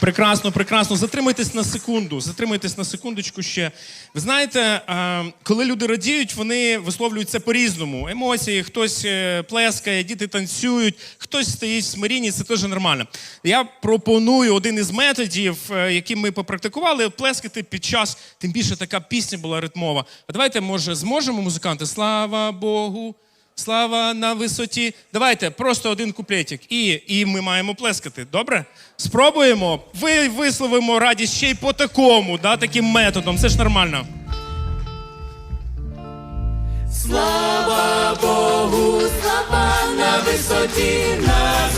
Прекрасно, прекрасно. Затримайтесь на секунду. Затримайтесь на секундочку ще. Ви знаєте, е, коли люди радіють, вони висловлюють це по-різному. Емоції, хтось е, плескає, діти танцюють, хтось стоїть в смирінні, це теж нормально. Я пропоную один із методів, е, який ми попрактикували, плескати під час, тим більше така пісня була ритмова. А давайте, може, зможемо музиканти? Слава Богу! Слава на висоті. Давайте просто один куплетик. І, і ми маємо плескати. Добре? Спробуємо. Ви висловимо радість ще й по такому, да, таким методом. Це ж нормально. Слава Богу, слава на висоті, на.